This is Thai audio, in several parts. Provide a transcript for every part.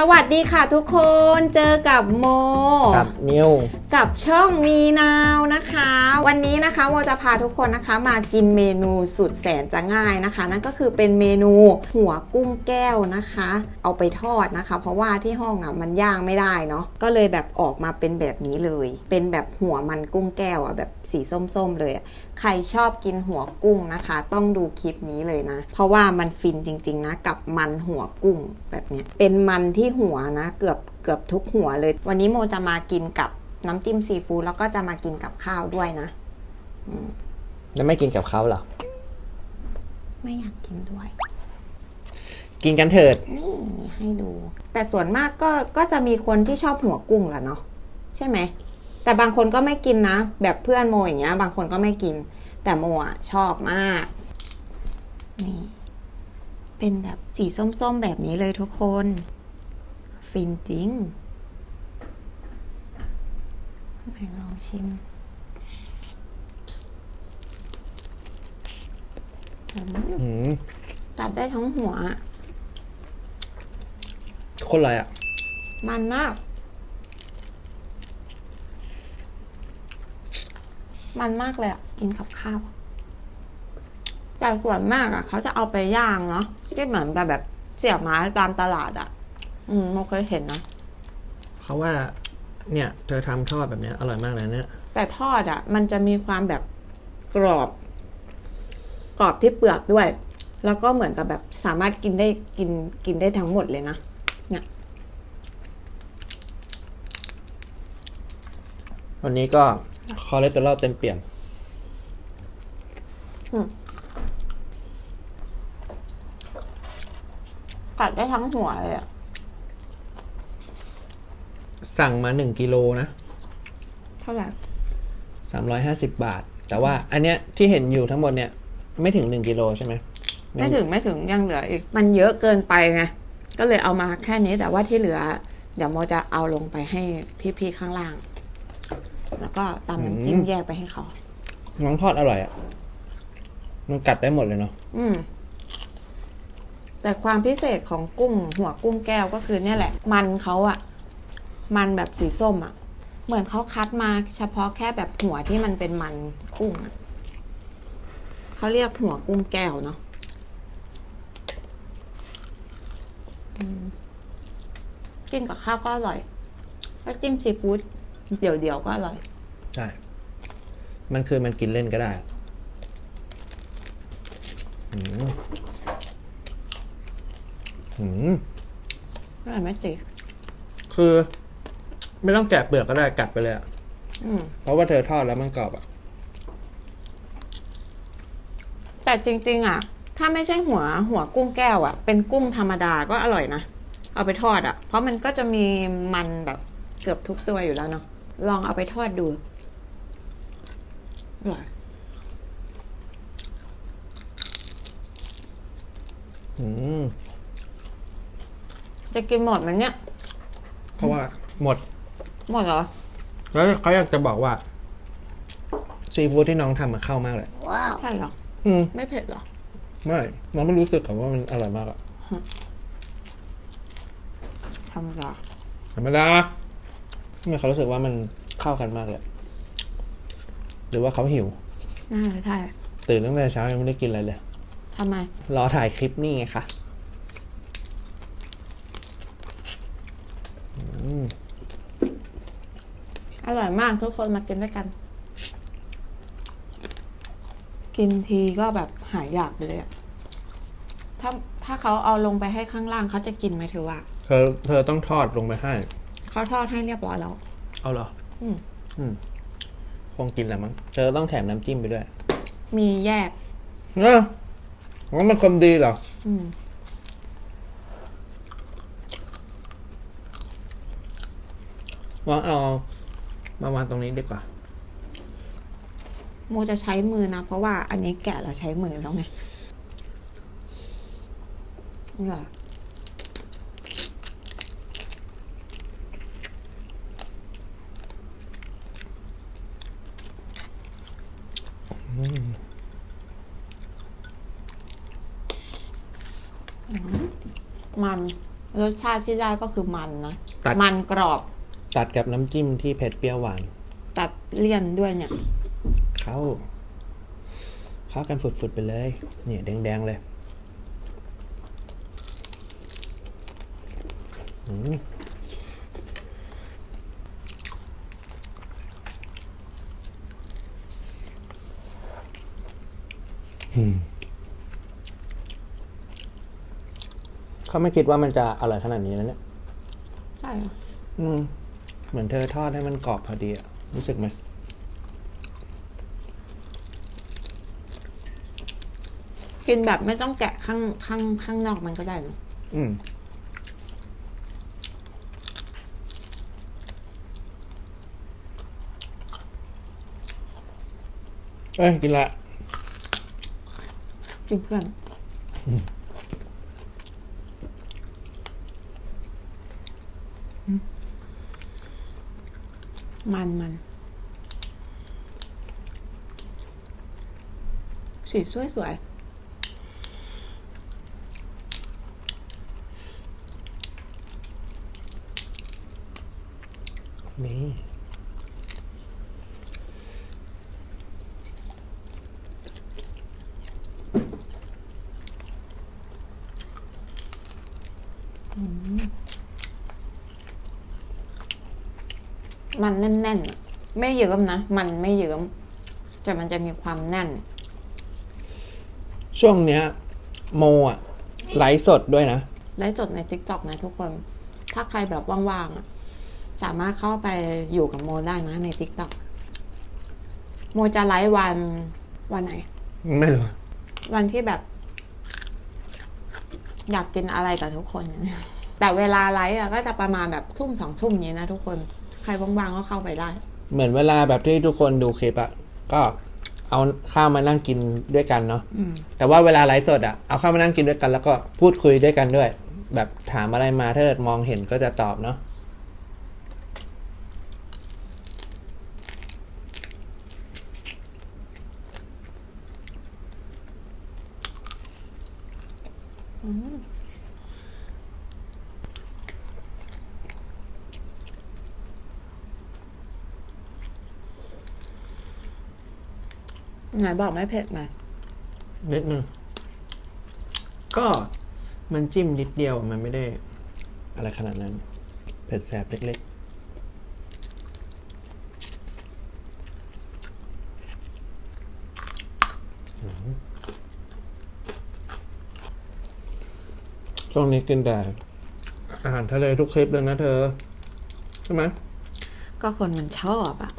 สวัสดีค่ะทุกคน เจอกับโม กับนิว กับช่องมีนาวนะคะ วันนี้นะคะโมจะพาทุกคนนะคะมากินเมนูสุดแสนจะง่ายนะคะ นั่นก็คือเป็นเมนูหัวกุ้งแก้วนะคะ เอาไปทอดนะคะ เพราะว่าที่ห้องอะมันย่างไม่ได้เนาะก็เลยแบบออกมาเป็นแบบนี้เลย เป็นแบบหัวมันกุ้งแก้วอะแบบสีส้มๆเลยใครชอบกินหัวกุ้งนะคะ ต้องดูคลิปนี้เลยนะ เพราะว่ามันฟินจริง ๆ นะ กับมันหัวกุ้งแบบเนี้ยเป็นมันที่หัวนะ เกือบเกือบทุกหัวเลย วันนี้โมจะมากินกับ น้ำจิ้มซีฟู้ดแล้วก็จะมากินกับข้าวด้วยนะแล้วไม่กินกับเขาเหรอ ไม่อยากกินด้วย กินกันเถิด นี่ให้ดู แต่ส่วนมากก็ก็จะมีคนที่ชอบหัวกุ้งแหละเนาะใช่ไหม แต่บางคนก็ไม่กินนะ แบบเพื่อนโมอย่างเงี้ย บางคนก็ไม่กิน แต่โมอะชอบมาก นี่ เป็นแบบสีส้มๆแบบนี้เลยทุกคน ฟินจริง ไหนลองชิมอืมอืมตัดได้ทั้งหัวอะคนอะไรอะ มันมาก มันมากเลยอะ กินกับข้าวแต่ส่วนมากอะ เขาจะเอาไปย่างเนาะที่เหมือนแบบแบบเสียบไม้ตามตลาดอะ อืมโมเคยเห็นนะ เขาว่า เนี่ยเธอทำทอดแบบเนี้ยอร่อยมากเลยเนี่ย แต่ทอดอะ มันจะมีความแบบกรอบ กรอบที่เปลือกด้วย แล้วก็เหมือนกับแบบสามารถกินได้กินกินได้ทั้งหมดเลยนะเนี่ยวันนี้ก็คอเลสเตอรอลเต็มเปี่ยม กัดได้ทั้งหัวเลยอะ สั่งมาหนึ่งกิโลนะเท่าไหร่สามร้อยห้าสิบบาท แต่ว่าอันเนี้ยที่เห็นอยู่ทั้งหมดเนี่ย ไม่ถึงหนึ่งกิโลใช่ไหมไม่ถึงไม่ถึงยังเหลืออีก มันเยอะเกินไปไงก็เลยเอามาแค่นี้แต่ว่าที่เหลือ เดี๋ยวโมจะเอาลงไปให้พี่ๆข้างล่าง แล้วก็ตำน้ำจิ้มแยกไปให้เขาน้องทอดอร่อยอะมันกัดได้หมดเลยเนาะอืม แต่ความพิเศษของกุ้งหัวกุ้งแก้วก็คือเนี่ยแหละ มันเขาอะ มันแบบสีส้มอะเหมือนเขาคัดมาเฉพาะแค่แบบหัวที่มันเป็นมันกุ้งอะเขาเรียกหัวกุ้งแก้วเนาะอืมกินกับข้าวก็อร่อยแล้วจิ้มซีฟู้ดเดี่ยวๆก็อร่อย ใช่ มันคือมันกินเล่นก็ได้อืมอืมอร่อยไหมจีคือ ไม่ต้องแกะเปลือกก็ได้กัดไปเลยอะอืม เพราะว่าเธอทอดแล้วมันกรอบอะแต่จริง ๆ อะ ถ้าไม่ใช่หัวหัวกุ้งแก้วอะ เป็นกุ้งธรรมดาก็อร่อยนะ เอาไปทอดอะ เพราะมันก็จะมีมันแบบเกือบทุกตัวอยู่แล้วเนาะ ลองเอาไปทอดดูอร่อยอืมจะกินหมดไหมเนี่ย เพราะว่าหมด หมดเหรอ แล้วเขาอยากจะบอกว่า ซีฟู้ดที่น้องทำมาเข้ามากเลยใช่เหรอ อืม ไม่เผ็ดเหรอ ไม่น้องไม่รู้สึกกับว่ามันอร่อยมากอะธรรมดาธรรมดาไม่เขารู้สึกว่ามันเข้ากันมากเลย หรือว่าเขาหิว น่าจะใช่ตื่นตั้งแต่เช้ายังไม่ได้กินอะไรเลย ทำไม รอถ่ายคลิปนี่ไงคะอืม อร่อยมากทุกคนมากินด้วยกัน กินทีก็แบบหายอยากไปเลยอะถ้าถ้าเขาเอาลงไปให้ข้างล่างเขาจะกินไหมเธอว่าเธอเธอต้องทอดลงไปให้ เขาทอดให้เรียบร้อยแล้ว เอาเหรอ อืม อืม คงกินแหละมั้ง เธอต้องแถมน้ำจิ้มไปด้วยมีแยกเออว่ามันคนดีเหรอ อืมวางเอา มาวางตรงนี้ดีกว่า โมจะใช้มือนะ เพราะว่าอันนี้แกะเราใช้มือแล้วไงนี่เหรอมันรสชาติที่ได้ก็คือมันนะ ตัด มันกรอบ ตัดกับน้ำจิ้มที่เผ็ดเปรี้ยวหวาน ตัดเลี่ยนด้วยเนี่ย เข้า เข้ากันฝุดๆไปเลย เนี่ยแดงๆเลยอืมอืมเขาไม่คิดว่ามันจะอร่อยขนาดนี้นะเนี่ย ใช่ค่ะอืม เหมือนเธอทอดให้มันกรอบพอดีอะรู้สึกไหมกินแบบไม่ต้องแกะข้างข้างข้างนอกมันก็ได้นะอืม เอ้ยกินละ กินเพื่อนมั มันมันสีสวยสวยนี่ มันแน่นๆอะไม่เยิ้มนะ มันไม่เยิ้มแต่มันจะมีความแน่น ช่วงเนี้ย โมอะไลฟ์สดด้วยนะ ไลฟ์สดใน t ิ k t o k นะทุกคน ถ้าใครแบบว่างๆอะสามารถเข้าไปอยู่กับโมได้นะใน t ิ k t o k โมจะไลฟ์วันวันไหน ไม่รู้ วันที่แบบ อยากกินอะไรกับทุกคนเนี่ยแต่เวลาไลฟ์อะก็จะประมาณแบบทุ่มสองทุ่มนี้นะทุกคน ใครว่างๆก็เข้าไปได้ เหมือนเวลาแบบที่ทุกคนดูคลิปอะก็เอาข้าวมานั่งกินด้วยกันเนาะอืมแต่ว่าเวลาไลฟ์สดอะเอาข้าวมานั่งกินด้วยกัน แล้วก็พูดคุยด้วยกันด้วย แบบถามอะไรมาถ้าเกิดมองเห็นก็จะตอบเนาะ ไหนบอกไม่เผ็ดไงนิดนึงก็มันจิ้มนิดเดียวมันไม่ได้ อะไรขนาดนั้น เผ็ดแสบเล็กๆอืมช่วงนี้กินแต่อาหารทะเลทุกคลิปเลยนะเธอ ใช่ไหมก็คนมันชอบอะ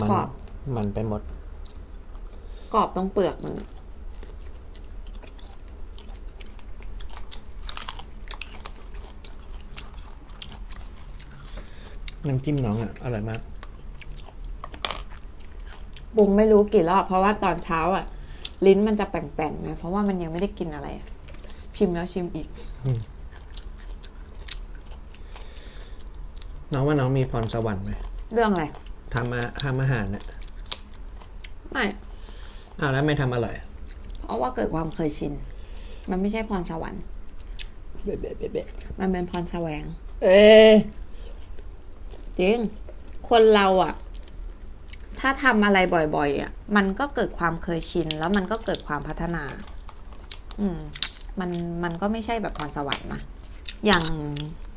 มันกรอบ มันไปหมด กรอบตรงเปลือกมัน น้ำจิ้มน้องอะ อร่อยมาก บุงไม่รู้กี่รอบ เพราะว่าตอนเช้าอะ ลิ้นมันจะแป่งๆนะ เพราะว่ามันยังไม่ได้กินอะไรอะชิมแล้วชิมอีก น้องว่าน้องมีพรสวรรค์ไหมเรื่องอะไรทำอาทำอาหารเนี่ยไม่อ้าวแล้วไม่ทำอร่อยอะเพราะว่าเกิดความเคยชิน มันไม่ใช่พรสวรรค์เบะเบะเบะเบะมันเป็นพรแสวง เอ๊ะจริง คนเราอะ ถ้าทำอะไรบ่อย ๆ อะ มันก็เกิดความเคยชิน แล้วมันก็เกิดความพัฒนา อืม มันมันก็ไม่ใช่แบบพรสวรรค์นะอย่าง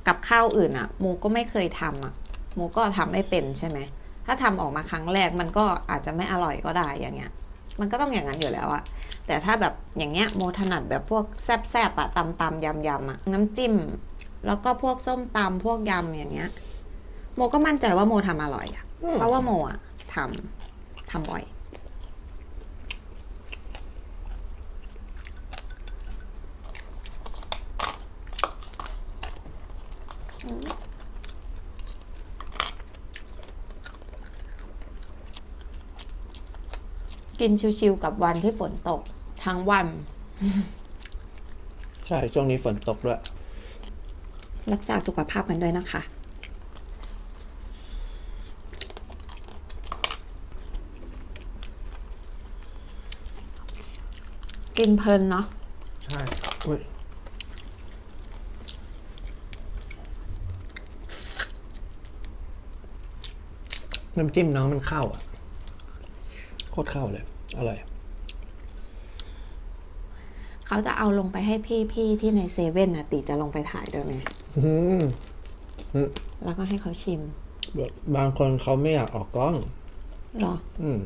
กับข้าวอื่นอะหมูก็ไม่เคยทำอะหมูก็ทำไม่เป็นใช่ไหมถ้าทำออกมาครั้งแรกมันก็อาจจะไม่อร่อยก็ได้อย่างเงี้ย มันก็ต้องอย่างนั้นอยู่แล้วอะแต่ถ้าแบบอย่างเงี้ยโมถนัดแบบพวกแซบๆอะตำตำยำยำอะน้ำจิ้ม แล้วก็พวกส้มตำพวกยำอย่างเงี้ย โมก็มั่นใจว่าโมทำอร่อยอะเพราะว่าโมอะทำทำบ่อย กินชิวๆกับวันที่ฝนตกทั้งวัน ใช่ ช่วงนี้ฝนตกด้วย รักษาสุขภาพกันด้วยนะคะ กินเพลินเนาะใช่อุ้ยน้ำจิ้มน้องมันเข้าอะ ตรเข้าเลย อร่อย เขาจะเอาลงไปให้พี่ๆที่ในเซเว่นนะติจะลงไปถ่ายด้วยไหมอืมแล้วก็ให้เขาชิมแบบบางคนเขาไม่อยากออกกล้อง เหรอ อืม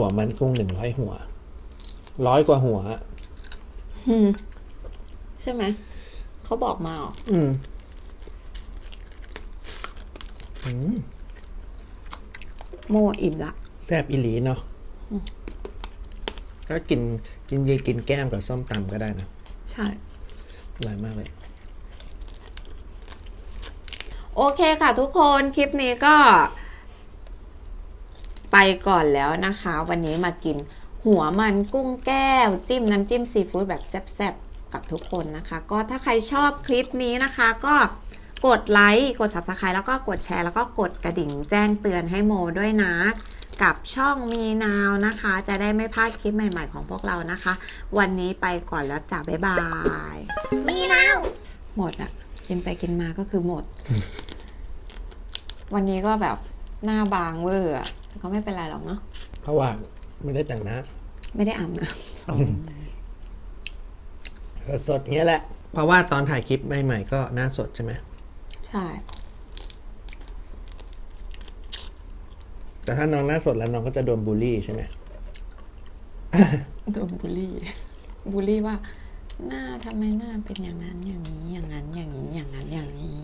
หัวมันกุ้งหนึ่งร้อยหัว ร้อยกว่าหัวอะอืม ใช่ไหม เขาบอกมาเหรออืมอืมโมอิ่มละ แซบอีหลีเนาะถ้ากินกินเยกินแก้มกับส้มตำก็ได้นะใช่ อร่อยมากเลย โอเคค่ะทุกคน คลิปนี้ก็ ไปก่อนแล้วนะคะ วันนี้มากินหัวมันกุ้งแก้ว จิ้มน้ำจิ้มซีฟู้ดแบบแซ่บๆ กับทุกคนนะคะ ก็ถ้าใครชอบคลิปนี้นะคะ ก็กดไลค์กด subscribe แล้วก็กดแชร์ แล้วก็กดกระดิ่งแจ้งเตือนให้โมด้วยนะ กับช่องมีนาวนะคะ จะได้ไม่พลาดคลิปใหม่ๆของพวกเรานะคะ วันนี้ไปก่อนแล้วจ้าบ๊ายบาย มีนาว หมดอะกินไปกินมาก็คือหมด วันนี้ก็แบบหน้าบางเวอร์อะ แต่ก็ไม่เป็นไรหรอกเนาะเพราะว่าไม่ได้แต่งหน้าไม่ได้อาบน้สดๆเงี้ยแหละ เพราะว่าตอนถ่ายคลิปใหม่ๆก็หน้าสดใช่ไหมำใช่ แต่ถ้าน้องหน้าสดแล้วน้องก็จะโดนบูลลี่ใช่ไหมโดนบูลลี่บูลลี่ว่า หน้าทำไมหน้าเป็นอย่างนั้นอย่างนี้อย่างนั้นอย่างนี้อย่างนั้นอย่างนี้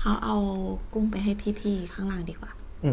เขาเอากุ้งไปให้พี่ๆข้างล่างดีกว่า อื